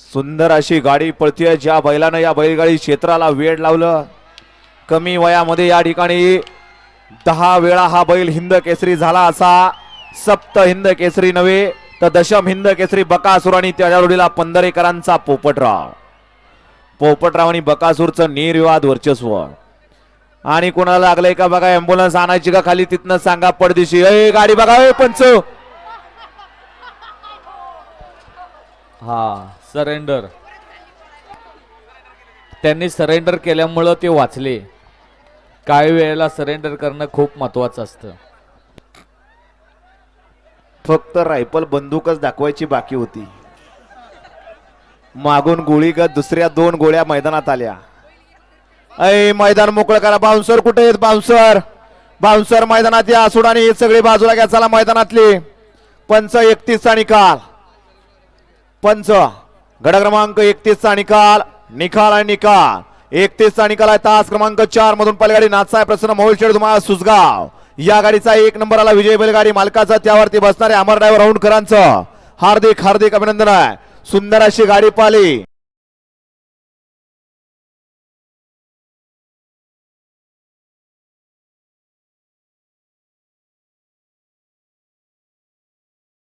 सुंदर अशी गाडी पळतीय. ज्या बैलानं या बैलगाडी क्षेत्राला वेळ लावलं कमी वयामध्ये या ठिकाणी दहा वेळा हा बैल हिंद केसरी झाला असा. सप्त हिंद केसरी नव्हे तर दशम हिंद केसरी बकासूर आणि त्याच्या जोडीला पंधरेकरांचा पोपटराव. पोपटराव आणि बकासूरचं निर्विवाद वर्चस्व. आणि कोणाला लागलंय का बघा अँब्युलन्स आणायची का खाली तिथनं सांगा पडदिशी. ए गाडी बघा ए पंच! हा सरेंडर त्यांनी सरेंडर केल्यामुळं ते वाचले. काही वेळेला सरेंडर करणं खूप महत्वाचं असतं. फक्त रायफल बंदूकच दाखवायची बाकी होती. मागून गोळीगत दुसऱ्या दोन गोळ्या मैदानात आल्या. अय मैदान मोकळं करा. बाउन्सर कुठे आहेत? बाउन्सर. बाउन्सर मैदानात या. सोडा आणि बाजूला घ्या. चला मैदानातले. पंच एकतीसचा निकाल पंच. गड क्रमांक एकतीसचा निकाल. निकाल आणि निकाल. एकतीसचा निकाल आहे तास क्रमांक चार मधून पलगाडी. नाथसाहेब प्रसन्न मोहोळ तुम्हाला सुसगाव या गाडीचा एक नंबर आला विजय बैलगाडी मालकाचा. त्यावरती बसणारे अमर ड्रायव्हर औंडकरांचं हार्दिक हार्दिक अभिनंदन आहे. सुंदर अशी गाडी पाली.